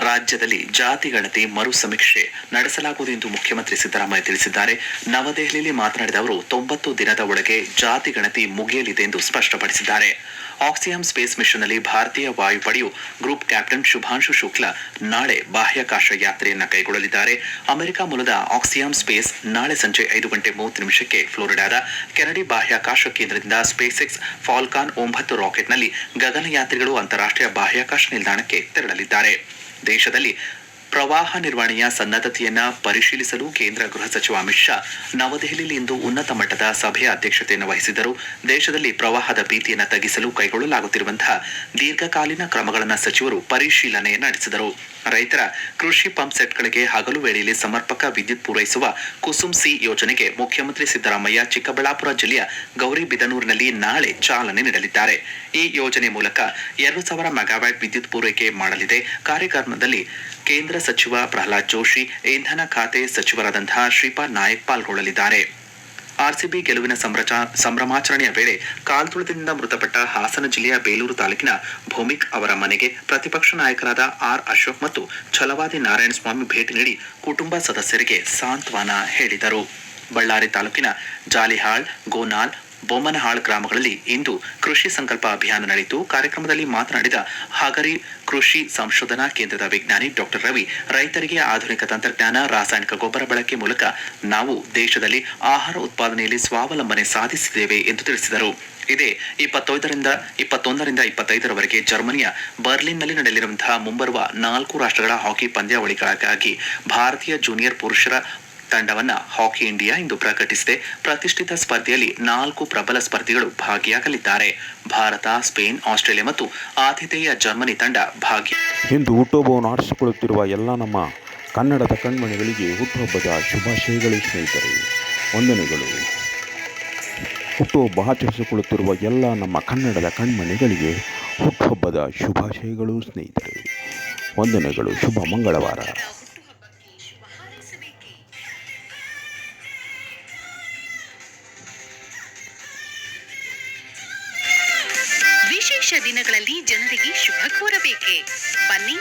ರಾಜ್ಯದಲ್ಲಿ ಜಾತಿ ಗಣತಿ ಮರು ಸಮೀಕ್ಷೆ ನಡೆಸಲಾಗುವುದು ಎಂದು ಮುಖ್ಯಮಂತ್ರಿ ಸಿದ್ದರಾಮಯ್ಯ ತಿಳಿಸಿದ್ದಾರೆ. ನವದೆಹಲಿಯಲ್ಲಿ ಮಾತನಾಡಿದ ಅವರು, ತೊಂಬತ್ತು ದಿನದ ಒಳಗೆ ಜಾತಿ ಗಣತಿ ಮುಗಿಯಲಿದೆ ಎಂದು ಸ್ಪಷ್ಟಪಡಿಸಿದ್ದಾರೆ. ಆಕ್ಸಿಯಂ ಸ್ಪೇಸ್ ಮಿಷನ್ನಲ್ಲಿ ಭಾರತೀಯ ವಾಯುಪಡೆಯು ಗ್ರೂಪ್ ಕ್ಯಾಪ್ಟನ್ ಶುಭಾಂಶು ಶುಕ್ಲಾ ನಾಳೆ ಬಾಹ್ಯಾಕಾಶ ಯಾತ್ರೆಯನ್ನು ಕೈಗೊಳ್ಳಲಿದ್ದಾರೆ. ಅಮೆರಿಕ ಮೂಲದ ಆಕ್ಸಿಯಂ ಸ್ಪೇಸ್ ನಾಳೆ ಸಂಜೆ ಐದು ಗಂಟೆ ಮೂವತ್ತು ನಿಮಿಷಕ್ಕೆ ಫ್ಲೋರಿಡಾದ ಕೆನಡಿ ಬಾಹ್ಯಾಕಾಶ ಕೇಂದ್ರದಿಂದ ಸ್ಪೇಸ್ ಎಕ್ಸ್ ಫಾಲ್ಕಾನ್ ಒಂಬತ್ತು ರಾಕೆಟ್ನಲ್ಲಿ ಗಗನಯಾತ್ರಿಗಳು ಅಂತಾರಾಷ್ಟ್ರೀಯ ಬಾಹ್ಯಾಕಾಶ ನಿಲ್ದಾಣಕ್ಕೆ ತೆರಳಲಿದ್ದಾರೆ. ದೇಶದಲ್ಲಿ ಪ್ರವಾಹ ನಿರ್ವಹಣೆಯ ಸನ್ನದ್ಧತೆಯನ್ನ ಪರಿಶೀಲಿಸಲು ಕೇಂದ್ರ ಗೃಹ ಸಚಿವ ಅಮಿತ್ ಶಾ ನವದೆಹಲಿಯಲ್ಲಿ ಇಂದು ಉನ್ನತ ಮಟ್ಟದ ಸಭೆಯ ಅಧ್ಯಕ್ಷತೆಯನ್ನು ವಹಿಸಿದರು. ದೇಶದಲ್ಲಿ ಪ್ರವಾಹದ ಭೀತಿಯನ್ನು ತಗ್ಗಿಸಲು ಕೈಗೊಳ್ಳಲಾಗುತ್ತಿರುವಂತಹ ದೀರ್ಘಕಾಲೀನ ಕ್ರಮಗಳನ್ನು ಸಚಿವರು ಪರಿಶೀಲನೆ ನಡೆಸಿದರು. ರೈತರ ಕೃಷಿ ಪಂಪ್ ಸೆಟ್ಗಳಿಗೆ ಹಗಲು ವೇಳೆಯಲ್ಲಿ ಸಮರ್ಪಕ ವಿದ್ಯುತ್ ಪೂರೈಸುವ ಕುಸುಮ್ ಸಿ ಯೋಜನೆಗೆ ಮುಖ್ಯಮಂತ್ರಿ ಸಿದ್ದರಾಮಯ್ಯ ಚಿಕ್ಕಬಳ್ಳಾಪುರ ಜಿಲ್ಲೆಯ ಗೌರಿಬಿದನೂರಿನಲ್ಲಿ ನಾಳೆ ಚಾಲನೆ ನೀಡಲಿದ್ದಾರೆ. ಈ ಯೋಜನೆ ಮೂಲಕ ಎರಡು ಸಾವಿರ ಮೆಗಾವ್ಯಾಟ್ ವಿದ್ಯುತ್ ಪೂರೈಕೆ ಮಾಡಲಿದೆ. ಕಾರ್ಯಕ್ರಮದಲ್ಲಿ ಕೇಂದ್ರ ಸಚಿವ ಪ್ರಹ್ಲಾದ್ ಜೋಶಿ, ಇಂಧನ ಖಾತೆ ಸಚಿವರಾದಂತಹ ಶ್ರೀಪಾದ್ ನಾಯಕ್ ಪಾಲ್ಗೊಳ್ಳಲಿದ್ದಾರೆ. ಆರ್ಸಿಬಿ ಗೆಲುವಿನ ಸಂಭ್ರಮಾಚರಣೆಯ ವೇಳೆ ಕಾಲ್ತುಳಿತದಿಂದ ಮೃತಪಟ್ಟ ಹಾಸನ ಜಿಲ್ಲೆಯ ಬೇಲೂರು ತಾಲೂಕಿನ ಭೂಮಿಕ್ ಅವರ ಮನೆಗೆ ಪ್ರತಿಪಕ್ಷ ನಾಯಕರಾದ ಆರ್ ಅಶೋಕ್ ಮತ್ತು ಛಲವಾದಿ ನಾರಾಯಣಸ್ವಾಮಿ ಭೇಟಿ ನೀಡಿ ಕುಟುಂಬ ಸದಸ್ಯರಿಗೆ ಸಾಂತ್ವನ ಹೇಳಿದರು. ಬಳ್ಳಾರಿ ತಾಲೂಕಿನ ಜಾಲಿಹಾಳ್, ಗೋನಾಲ್ ಬೊಮ್ಮನಹಾಳ್ ಗ್ರಾಮಗಳಲ್ಲಿ ಇಂದು ಕೃಷಿ ಸಂಕಲ್ಪ ಅಭಿಯಾನ ನಡೆಯಿತು. ಕಾರ್ಯಕ್ರಮದಲ್ಲಿ ಮಾತನಾಡಿದ ಹಗರಿ ಕೃಷಿ ಸಂಶೋಧನಾ ಕೇಂದ್ರದ ವಿಜ್ಞಾನಿ ಡಾಕ್ಟರ್ ರವಿ, ರೈತರಿಗೆ ಆಧುನಿಕ ತಂತ್ರಜ್ಞಾನ, ರಾಸಾಯನಿಕ ಗೊಬ್ಬರ ಬಳಕೆ ಮೂಲಕ ನಾವು ದೇಶದಲ್ಲಿ ಆಹಾರ ಉತ್ಪಾದನೆಯಲ್ಲಿ ಸ್ವಾವಲಂಬನೆ ಸಾಧಿಸಿದ್ದೇವೆ ಎಂದು ತಿಳಿಸಿದರು. ಇದೇ ಇಪ್ಪತ್ತೈದರಿಂದ, ಇಪ್ಪತ್ತೊಂದರಿಂದ ಇಪ್ಪತ್ತೈದರವರೆಗೆ ಜರ್ಮನಿಯ ಬರ್ಲಿನ್ನಲ್ಲಿ ನಡೆಯಲಿರುವಂತಹ ಮುಂಬರುವ ನಾಲ್ಕು ರಾಷ್ಟ್ರಗಳ ಹಾಕಿ ಪಂದ್ಯಾವಳಿಗಳಿಗಾಗಿ ಭಾರತೀಯ ಜೂನಿಯರ್ ಪುರುಷರ ತಂಡವನ್ನ ಹಾಕಿ ಇಂಡಿಯಾ ಇಂದು ಪ್ರಕಟಿಸಿದೆ. ಪ್ರತಿಷ್ಠಿತ ಸ್ಪರ್ಧೆಯಲ್ಲಿ ನಾಲ್ಕು ಪ್ರಬಲ ಸ್ಪರ್ಧಿಗಳು ಭಾಗಿಯಾಗಲಿದ್ದಾರೆ. ಭಾರತ, ಸ್ಪೇನ್, ಆಸ್ಟ್ರೇಲಿಯಾ ಮತ್ತು ಆತಿಥೇಯ ಜರ್ಮನಿ ತಂಡ ಭಾಗಿ ಇಂದು ಹುಟ್ಟುಹಬ್ಬವನ್ನು ಆರಿಸಿಕೊಳ್ಳುತ್ತಿರುವ ಎಲ್ಲ ನಮ್ಮ ಕನ್ನಡದ ಕಣ್ಮಣಿಗಳಿಗೆ ಹುಟ್ಟುಹಬ್ಬದ ಶುಭಾಶಯಗಳು, ಸ್ನೇಹಿತರೆ. ವಂದನೆಗಳು. ಹುಟ್ಟುಹಬ್ಬ ಆಚರಿಸಿಕೊಳ್ಳುತ್ತಿರುವ ಎಲ್ಲ ನಮ್ಮ ಕನ್ನಡದ ಕಣ್ಮಣಿಗಳಿಗೆ ಹುಟ್ಟುಹಬ್ಬದ ಶುಭಾಶಯಗಳು, ಸ್ನೇಹಿತರೆ. ವಂದನೆಗಳು. ಶುಭ ಮಂಗಳವಾರ. ದಿನಗಳಲ್ಲಿ ಜನರಿಗೆ ಶುಭ ಕೋರಬೇಕೆ. ಬನ್ನಿ.